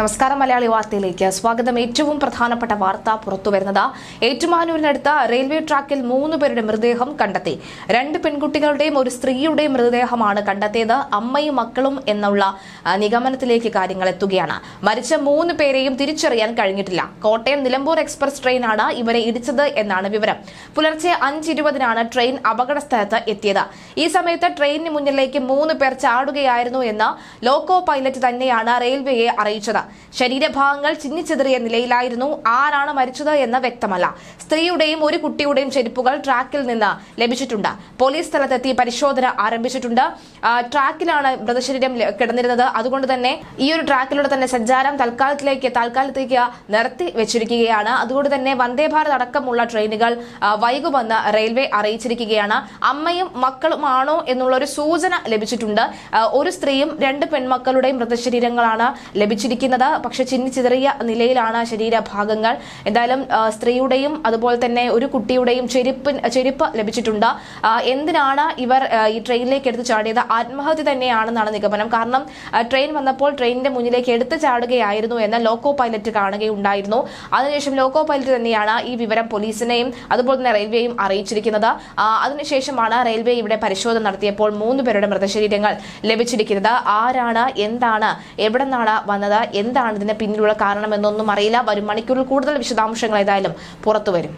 നമസ്കാരം മലയാളി വാർത്തയിലേക്ക്. സ്വാഗതം. ഏറ്റവും പ്രധാനപ്പെട്ട വാർത്ത പുറത്തുവരുന്നത്. ഏറ്റുമാനൂരിനടുത്ത് റെയിൽവേ ട്രാക്കിൽ മൂന്ന് പേരുടെ മൃതദേഹം കണ്ടെത്തി. രണ്ട് പെൺകുട്ടികളുടെയും ഒരു സ്ത്രീയുടെയും മൃതദേഹമാണ് കണ്ടെത്തിയത്. അമ്മയും മക്കളും എന്നുള്ള നിഗമനത്തിലേക്ക് കാര്യങ്ങൾ എത്തുകയാണ്. മരിച്ച മൂന്ന് പേരെയും തിരിച്ചറിയാൻ കഴിഞ്ഞിട്ടില്ല. കോട്ടയം നിലമ്പൂർ എക്സ്പ്രസ് ട്രെയിനാണ് ഇവരെ ഇടിച്ചത് എന്നാണ് വിവരം. പുലർച്ചെ അഞ്ചിരുപതിനാണ് ട്രെയിൻ അപകട സ്ഥലത്ത് എത്തിയത്. ഈ സമയത്ത് ട്രെയിനിന് മുന്നിലേക്ക് മൂന്ന് പേർ ചാടുകയായിരുന്നു എന്ന് ലോക്കോ പൈലറ്റ് തന്നെയാണ് റെയിൽവേയെ അറിയിച്ചത്. ശരീരഭാഗങ്ങൾ ചിന്നിച്ചെതിറിയ നിലയിലായിരുന്നു ആരാണ് മരിച്ചത് എന്ന് വ്യക്തമല്ല. സ്ത്രീയുടെയും ഒരു കുട്ടിയുടെയും ചെരുപ്പുകൾ ട്രാക്കിൽ നിന്ന് ലഭിച്ചിട്ടുണ്ട്. പോലീസ് സ്ഥലത്തെത്തി പരിശോധന ആരംഭിച്ചിട്ടുണ്ട്. ട്രാക്കിലാണ് മൃതശരീരം കിടന്നിരുന്നത്. അതുകൊണ്ട് തന്നെ ഈ ഒരു ട്രാക്കിലൂടെ തന്നെ സഞ്ചാരം തൽക്കാലത്തിലേക്ക് താൽക്കാലത്തേക്ക് നിർത്തി വെച്ചിരിക്കുകയാണ്. അതുകൊണ്ട് തന്നെ വന്ദേ ഭാരത് അടക്കമുള്ള ട്രെയിനുകൾ വൈകുമെന്ന് റെയിൽവേ അറിയിച്ചിരിക്കുകയാണ്. അമ്മയും മക്കളുമാണോ എന്നുള്ള ഒരു സൂചന ലഭിച്ചിട്ടുണ്ട്. ഒരു സ്ത്രീയും രണ്ട് പെൺമക്കളുടെയും മൃതശരീരങ്ങളാണ് ലഭിച്ചിരിക്കുന്നത്. പക്ഷെ ചിന്നിച്ചിതറിയ നിലയിലാണ് ശരീരഭാഗങ്ങൾ. എന്തായാലും സ്ത്രീയുടെയും അതുപോലെ തന്നെ ഒരു കുട്ടിയുടെയും ചെരുപ്പ് ചെരുപ്പ് ലഭിച്ചിട്ടുണ്ട്. എന്തിനാണ് ഇവർ ഈ ട്രെയിനിലേക്ക് എടുത്തു ചാടിയത്? ആത്മഹത്യ തന്നെയാണെന്നാണ് നിഗമനം. കാരണം ട്രെയിൻ വന്നപ്പോൾ ട്രെയിനിന്റെ മുന്നിലേക്ക് എടുത്തു ചാടുകയായിരുന്നു എന്ന് ലോക്കോ പൈലറ്റ് കാണുകയുണ്ടായിരുന്നു. അതിനുശേഷം ലോക്കോ പൈലറ്റ് തന്നെയാണ് ഈ വിവരം പോലീസിനെയും അതുപോലെ തന്നെ റെയിൽവേയും അറിയിച്ചിരിക്കുന്നത്. അതിനുശേഷമാണ് റെയിൽവേ ഇവിടെ പരിശോധന നടത്തിയപ്പോൾ മൂന്ന് പേരുടെ മൃതശരീരങ്ങൾ ലഭിച്ചിരിക്കുന്നത്. ആരാണ് എന്താണ് എവിടെ നിന്നാണ് വന്നത് എന്താണ് ഇതിന് പിന്നിലുള്ള കാരണം എന്നൊന്നും അറിയില്ല. വരും മണിക്കൂറിൽ കൂടുതൽ വിശദാംശങ്ങൾ ഏതായാലും പുറത്തുവരും.